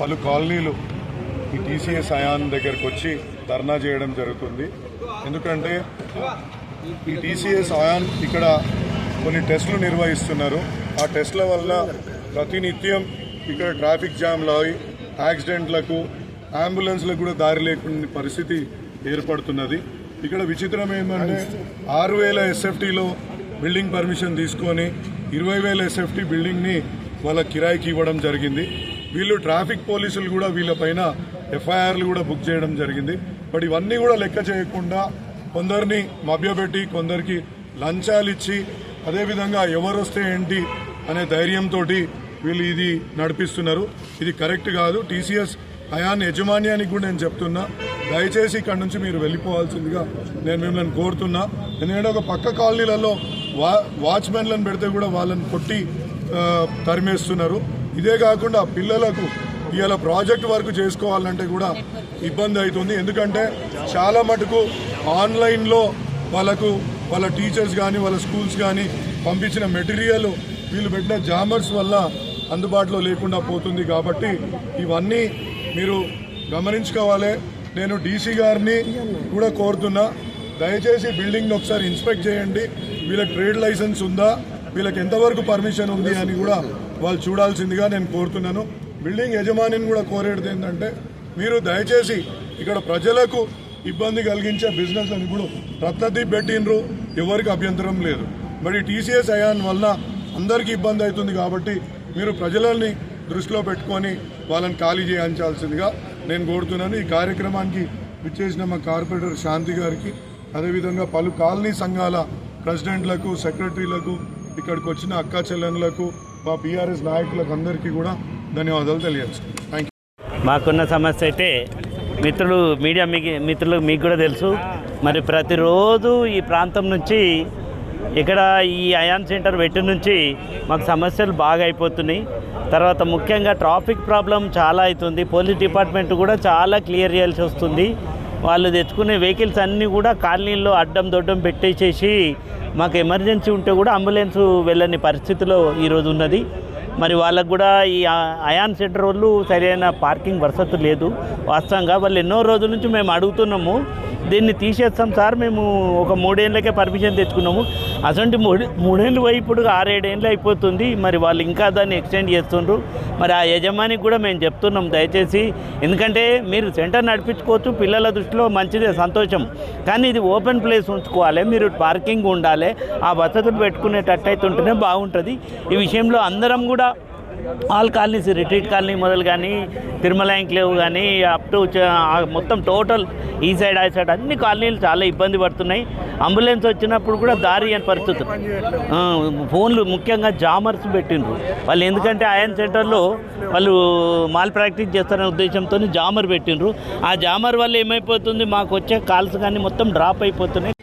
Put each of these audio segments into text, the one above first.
పలు కాలనీలు ఈ టీసీఎస్ అయాన్ దగ్గరకు వచ్చి ధర్నా చేయడం జరుగుతుంది. ఎందుకంటే ఈ టీసీఎస్ అయాన్ ఇక్కడ కొన్ని టెస్టులు నిర్వహిస్తున్నారు. ఆ టెస్టుల వల్ల ప్రతినిత్యం ఇక్కడ ట్రాఫిక్ జామ్లు అవి యాక్సిడెంట్లకు అంబులెన్స్లకు కూడా దారి లేకుండా పరిస్థితి ఏర్పడుతున్నది. ఇక్కడ విచిత్రం ఏమంటే ఆరు వేల ఎస్ఎఫ్టీలో బిల్డింగ్ పర్మిషన్ తీసుకొని ఇరవై వేల ఎస్ఎఫ్టీ బిల్డింగ్ని వాళ్ళ కిరాయికి ఇవ్వడం జరిగింది. వీళ్ళు ట్రాఫిక్ పోలీసులు కూడా వీళ్ళపైన ఎఫ్ఐఆర్లు కూడా బుక్ చేయడం జరిగింది. బట్ ఇవన్నీ కూడా లెక్క చేయకుండా కొందరిని మభ్యపెట్టి కొందరికి లంచాలు ఇచ్చి అదేవిధంగా ఎవరు వస్తే ఏంటి అనే ధైర్యంతో వీళ్ళు ఇది నడిపిస్తున్నారు. ఇది కరెక్ట్ కాదు. టీసీఎస్ అయాన్ యజమాన్యానికి కూడా నేను చెప్తున్నా. దయచేసి ఇక్కడ నుంచి మీరు వెళ్ళిపోవాల్సిందిగా నేను మిమ్మల్ని కోరుతున్నా. ఎందుకంటే ఒక పక్క కాలనీలలో వా వాచ్మెన్లను పెడితే కూడా వాళ్ళని కొట్టి తరిమేస్తున్నారు. ఇదే కాకుండా పిల్లలకు ఇవాళ ప్రాజెక్ట్ వర్క్ చేసుకోవాలంటే కూడా ఇబ్బంది అవుతుంది. ఎందుకంటే చాలా మటుకు ఆన్లైన్లో వాళ్ళకు వాళ్ళ టీచర్స్ కానీ వాళ్ళ స్కూల్స్ కానీ పంపించిన మెటీరియల్ వీళ్ళు పెట్టిన జామర్స్ వల్ల అందుబాటులో లేకుండా పోతుంది కాబట్టి ఇవన్నీ మీరు గమనించుకోవాలి. నేను డీసీ గారిని కూడా కోరుతున్నా. దయచేసి బిల్డింగ్ని ఒకసారి ఇన్స్పెక్ట్ చేయండి. వీళ్ళకి ట్రేడ్ లైసెన్స్ ఉందా? వీళ్ళకి ఎంతవరకు పర్మిషన్ ఉంది అని కూడా వాళ్ళు చూడాల్సిందిగా నేను కోరుతున్నాను. బిల్డింగ్ యజమానిని కూడా కోరేది ఏంటంటే మీరు దయచేసి ఇక్కడ ప్రజలకు ఇబ్బంది కలిగించే బిజినెస్ అని ఇప్పుడు రత్నదీ పెట్టినరు ఎవరికి అభ్యంతరం లేదు. మరి టీసీఎస్ అయాన్ వల్ల అందరికీ ఇబ్బంది అవుతుంది కాబట్టి మీరు ప్రజలని దృష్టిలో పెట్టుకొని వాళ్ళని ఖాళీ చేయించాల్సిందిగా నేను కోరుతున్నాను. ఈ కార్యక్రమానికి విచ్చేసిన మా కార్పొరేటర్ శాంతి గారికి అదేవిధంగా పలు కాలనీ సంఘాల ప్రెసిడెంట్లకు సెక్రటరీలకు ఇక్కడికి వచ్చిన అక్క చెల్లెన్లకు మా బీఆర్ఎస్ నాయకులకు అందరికీ కూడా ధన్యవాదాలు తెలియజేస్తాను థ్యాంక్ మాకున్న సమస్య అయితే మిత్రులు మీడియా మీకు మిత్రులు మీకు కూడా తెలుసు. మరి ప్రతిరోజు ఈ ప్రాంతం నుంచి ఇక్కడ ఈ అయాన్ సెంటర్ పెట్టి నుంచి మాకు సమస్యలు బాగా అయిపోతున్నాయి. తర్వాత ముఖ్యంగా ట్రాఫిక్ ప్రాబ్లం చాలా అవుతుంది. పోలీస్ డిపార్ట్మెంట్ కూడా చాలా క్లియర్ చేయాల్సి వస్తుంది. వాళ్ళు తెచ్చుకునే వెహికల్స్ అన్నీ కూడా కాలనీల్లో అడ్డం దొడ్డం పెట్టేసేసి మాకు ఎమర్జెన్సీ ఉంటే కూడా అంబులెన్స్ వెళ్ళని పరిస్థితిలో ఈరోజు ఉన్నది. మరి వాళ్ళకు కూడా ఈ అయాన్ సెంటర్ వాళ్ళు సరైన పార్కింగ్ వసతి లేదు. వాస్తవంగా వాళ్ళు ఎన్నో రోజుల నుంచి మేము అడుగుతున్నాము. దీన్ని తీసేస్తాం సార్. మేము ఒక మూడేళ్ళకే పర్మిషన్ తెచ్చుకున్నాము. అసలు మూడు మూడేళ్ళు పోయి ఇప్పుడు ఆరేడేళ్ళు అయిపోతుంది. మరి వాళ్ళు ఇంకా దాన్ని ఎక్స్టెండ్ చేస్తుండ్రు. మరి ఆ యజమానికి కూడా మేము చెప్తున్నాం దయచేసి. ఎందుకంటే మీరు సెంటర్ నడిపించుకోవచ్చు పిల్లల దృష్టిలో మంచిదే సంతోషం. కానీ ఇది ఓపెన్ ప్లేస్ ఉంచుకోవాలి. మీరు పార్కింగ్ ఉండాలి. ఆ వసతులు పెట్టుకునేటట్టు అయితే ఉంటేనే బాగుంటుంది. ఈ విషయంలో అందరం కూడా ఆల్ కాలనీస్ రిట్రీట్ కాలనీ మొదలు కానీ తిరుమల ఎంక్లేవ్ కానీ అప్ టు మొత్తం టోటల్ ఈ సైడ్ ఆ సైడ్ అన్ని కాలనీలు చాలా ఇబ్బంది పడుతున్నాయి. అంబులెన్స్ వచ్చినప్పుడు కూడా దారి అని పరిస్థితి ఫోన్లు ముఖ్యంగా జామర్స్ పెట్టిండ్రు. వాళ్ళు ఎందుకంటే ఆయన్ సెంటర్లో వాళ్ళు మాల్ ప్రాక్టీస్ చేస్తారనే ఉద్దేశంతో జామర్ పెట్టిండ్రు. ఆ జామర్ వల్ల ఏమైపోతుంది? మాకు వచ్చే కాల్స్ కానీ మొత్తం డ్రాప్ అయిపోతున్నాయి.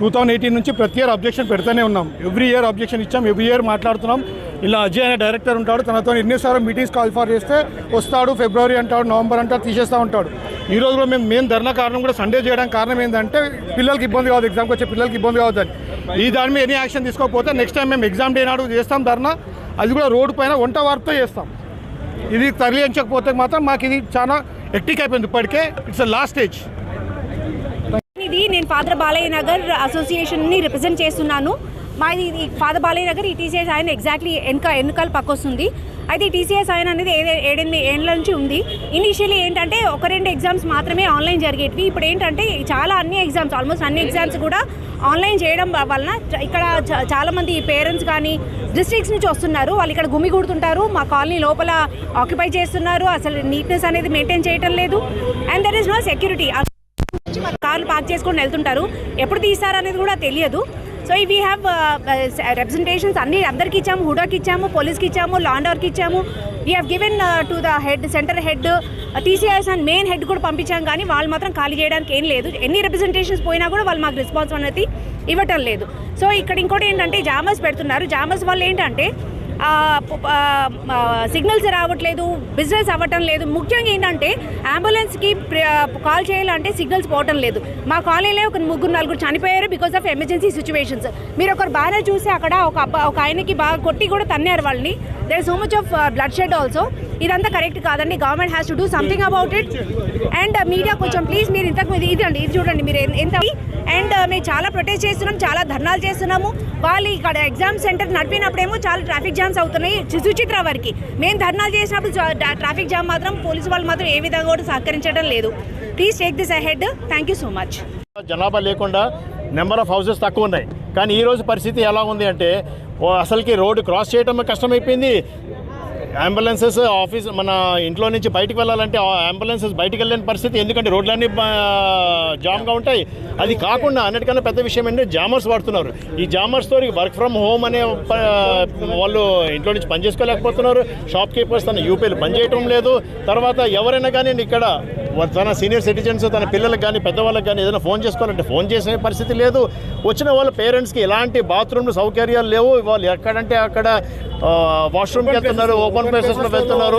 టూ థౌసండ్ ఎయిటీన్ నుంచి ప్రతి ఇయర్ అబ్జెక్షన్ పెడతానే ఉన్నాం. ఎవ్రీ ఇయర్ అబ్జెక్షన్ ఇచ్చాం ఎవ్రీ ఇయర్ మాట్లాడుతున్నాం. ఇలా అజయ్ అనే డైరెక్టర్ ఉంటాడు తనతో ఎన్నిసార్లు మీటింగ్స్ కాల్ ఫర్ చేస్తే వస్తాడు ఫిబ్రవరి అంటాడు నవంబర్ అంటాడు తీసేస్తూ ఉంటాడు. ఈ రోజు కూడా మేము మెయిన్ ధర్నా కారణం కూడా సండే చేయడానికి కారణం ఏంటంటే పిల్లలకి ఇబ్బంది కావద్దు ఎగ్జామ్కి వచ్చే పిల్లలకి ఇబ్బంది కావద్దని. ఈ దాని మీద ఎనీ యాక్షన్ తీసుకోకపోతే నెక్స్ట్ టైం మేము ఎగ్జామ్ డే నాడు చేస్తాం ధర్నా అది కూడా రోడ్డు పైన వంట వారితో చేస్తాం. ఇది తరలించకపోతే మాత్రం మాకు ఇది చాలా ఎక్టిక్ అయిపోయింది ఇప్పటికే ఇట్స్ అ లాస్ట్ స్టేజ్ ఇది నేను ఫాదర్ బాలయ్య నగర్ అసోసియేషన్ని రిప్రజెంట్ చేస్తున్నాను. మాది ఇది ఫాదర్ బాలయ్య నగర్ ఈ టీసీఎస్ ఆయన ఎగ్జాక్ట్లీ వెనక ఎన్నికలు పక్క వస్తుంది అయితే ఈ టీసీఎస్ ఆయన అనేది ఏదే ఏడెనిమిది ఏళ్ళ నుంచి ఉంది. ఇనిషియల్లీ ఏంటంటే ఒక రెండు ఎగ్జామ్స్ మాత్రమే ఆన్లైన్ జరిగేటివి. ఇప్పుడు ఏంటంటే చాలా అన్ని ఎగ్జామ్స్ ఆల్మోస్ట్ అన్ని ఎగ్జామ్స్ కూడా ఆన్లైన్ చేయడం వలన ఇక్కడ చ- చాలా మంది పేరెంట్స్ కానీ డిస్ట్రిక్ట్స్ నుంచి వస్తున్నారు. వాళ్ళు ఇక్కడ గుమిగూడుతుంటారు మా కాలనీ లోపల ఆక్యుపై చేస్తున్నారు. అసలు నీట్నెస్ అనేది మెయింటైన్ చేయటం లేదు. And there is no security. Pack park చేసుకొని వెళ్తుంటారు. ఎప్పుడు తీస్తారు అనేది కూడా తెలియదు. సో వీ హ్యావ్ రిప్రజెంటేషన్స్ అన్ని అందరికి ఇచ్చాము హుడాకి ఇచ్చాము పోలీస్కి ఇచ్చాము లాండర్కి ఇచ్చాము. We have given to the head centre head TCIS and main head కూడా పంపించాం కానీ వాళ్ళు మాత్రం ఖాళీ చేయడానికి ఏం లేదు. ఎన్ని రిప్రజెంటేషన్స్ పోయినా కూడా వాళ్ళు మాకు రెస్పాన్స్ అనేది ఇవ్వటం లేదు. సో ఇక్కడ ఇంకోటి ఏంటంటే జామర్స్ పెడుతున్నారు. జామర్స్ వల్ల ఏంటంటే సిగ్నల్స్ రావట్లేదు బిజినెస్ అవ్వటం లేదు. ముఖ్యంగా ఏంటంటే అంబులెన్స్కి కాల్ చేయాలంటే సిగ్నల్స్ పోవటం లేదు. మా కాలనీలో ఒక ముగ్గురు నలుగురు చనిపోయారు బికాస్ ఆఫ్ ఎమర్జెన్సీ సిచ్యువేషన్స్ మీరు ఒకరు బాగానే చూసి అక్కడ ఒక అబ్బా ఒక ఆయనకి బాగా కొట్టి కూడా తన్నారు వాళ్ళని. There so much of bloodshed also ఇదంతా కరెక్ట్ కాదండి. Government has to do something about it and media కొంచెం ప్లీజ్ మీరు ఇంతకు ఇది ఇదండి ఇది చూడండి మీరు ఎంత అండ్ uh, మేము చాలా ప్రొటెస్ట్ చేస్తున్నాం చాలా ధర్నాలు చేస్తున్నాము. వాళ్ళు ఇక్కడ ఎగ్జామ్ సెంటర్ నడిపినప్పుడేమో చాలా ట్రాఫిక్ జామ్స్ అవుతున్నాయి. సుచిత్ర వారికి. మేము ధర్నాలు చేసినప్పుడు ట్రాఫిక్ జామ్ మాత్రం పోలీసు వాళ్ళు మాత్రం ఏ విధంగా కూడా సహకరించడం లేదు. Please take this ahead thank you so much జనాభా లేకుండా నెంబర్ ఆఫ్ హౌసెస్ తక్కువ ఉన్నాయి. కానీ ఈరోజు పరిస్థితి ఎలా ఉంది అంటే అసలుకి రోడ్డు క్రాస్ చేయడం కష్టమైపోయింది. అంబులెన్సెస్ ఆఫీస్ మన ఇంట్లో నుంచి బయటకు వెళ్ళాలంటే అంబులెన్సెస్ బయటికి వెళ్ళలేని పరిస్థితి. ఎందుకంటే రోడ్లన్నీ జామ్గా ఉంటాయి. అది కాకుండా అన్నిటికన్నా పెద్ద విషయం ఏంటంటే జామర్స్ వాడుతున్నారు. ఈ జామర్స్తో వర్క్ ఫ్రమ్ హోమ్ అనే ప- వాళ్ళు ఇంట్లో నుంచి పని చేసుకోలేకపోతున్నారు. షాప్ కీపర్స్ తన యూపీలు పని చేయటం లేదు. తర్వాత ఎవరైనా కానీ ఇక్కడ తన సీనియర్ సిటిజన్స్ తన పిల్లలకు కానీ పెద్దవాళ్ళకి కానీ ఏదైనా ఫోన్ చేసుకోవాలంటే ఫోన్ చేసే పరిస్థితి లేదు. వచ్చిన వాళ్ళ పేరెంట్స్కి ఎలాంటి బాత్రూమ్లు సౌకర్యాలు లేవు. వాళ్ళు ఎక్కడంటే అక్కడ వాష్రూమ్కి వెళ్తున్నారు ఓపెన్ ప్లేసెస్లో వెళ్తున్నారు.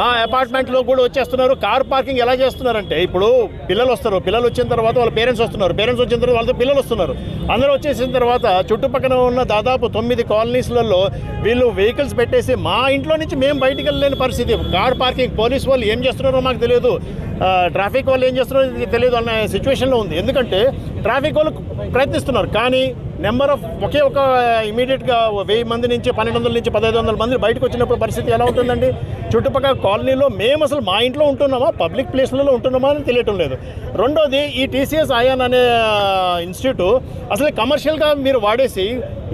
ఆ, అపార్ట్మెంట్లో కూడా వచ్చేస్తున్నారు. కార్ పార్కింగ్ ఎలా చేస్తున్నారంటే ఇప్పుడు పిల్లలు వస్తారు. పిల్లలు వచ్చిన తర్వాత వాళ్ళ పేరెంట్స్ వస్తున్నారు. పేరెంట్స్ వచ్చిన తర్వాత వాళ్ళతో పిల్లలు వస్తున్నారు. అందరూ వచ్చేసిన తర్వాత చుట్టుపక్కల ఉన్న దాదాపు తొమ్మిది కాలనీస్లలో వీళ్ళు వెహికల్స్ పెట్టేసి మా ఇంట్లో నుంచి మేము బయటికి వెళ్ళలేని పరిస్థితి. కార్ పార్కింగ్ పోలీస్ వాళ్ళు ఏం చేస్తున్నారో మాకు తెలియదు. తెలియదు. ట్రాఫిక్ వాళ్ళు ఏం చేస్తున్నారో ఇది తెలియదు అన్న సిచ్యువేషన్లో ఉంది. ఎందుకంటే ట్రాఫిక్ వాళ్ళు ప్రయత్నిస్తున్నారు. కానీ నెంబర్ ఆఫ్ ఒకే ఒక ఇమీడియట్గా వెయ్యి మంది నుంచి పన్నెండు వందల నుంచి పదహైదు వందల మంది బయటకు వచ్చినప్పుడు పరిస్థితి ఎలా ఉంటుందండి? చుట్టుపక్కల కాలనీలో మేము అసలు మా ఇంట్లో ఉంటున్నామా? పబ్లిక్ ప్లేస్లలో ఉంటున్నామా అని తెలియటం లేదు. రెండోది ఈ టీసీఎస్ అయాన్ అనే ఇన్స్టిట్యూట్ అసలు కమర్షియల్గా మీరు వాడేసి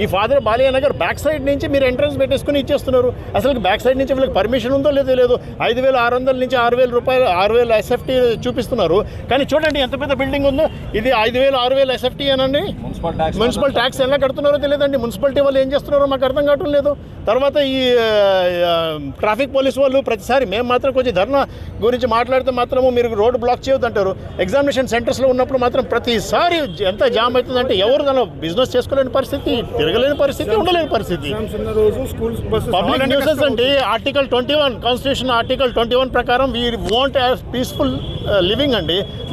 ఈ Father Balayya Nagar back side నుంచి మీరు ఎంట్రన్స్ పెట్టేసుకుని ఇచ్చేస్తున్నారు. అసలు బ్యాక్ సైడ్ నుంచి వీళ్ళకి పర్మిషన్ ఉందో లేదో లేదు ఐదు వేల ఆరు వందల నుంచి ఆరు వేల రూపాయలు ఆరు వేల ఎస్ఎఫ్టీ చూపిస్తున్నారు. కానీ చూడండి ఎంత పెద్ద బిల్డింగ్ ఉందో. ఇది ఐదు వేలు ఆరు వేల ఎస్ఎఫ్టీ అనండి. మున్సిపల్ ట్యాక్స్ ఎలా కడుతున్నారో తెలియదండి. మున్సిపాలిటీ వాళ్ళు ఏం చేస్తున్నారో మాకు అర్థం కావటం లేదు. తర్వాత ఈ ట్రాఫిక్ పోలీస్ వాళ్ళు ప్రతిసారి మేము మాత్రం కొంచెం ధర్నా గురించి మాట్లాడితే మాత్రము మీరు రోడ్డు బ్లాక్ చేయొద్దు అంటారు. ఎగ్జామినేషన్ సెంటర్స్లో ఉన్నప్పుడు మాత్రం ప్రతిసారి ఎంత జామ్ అవుతుందంటే ఎవరు దానిలో బిజినెస్ చేసుకోలేని పరిస్థితి తిరగలేని పరిస్థితి ఉండలేని పరిస్థితి. పబ్లిక్ న్యూసెస్ అండి article twenty one constitution article twenty one ప్రకారం we want as peaceful living అండి.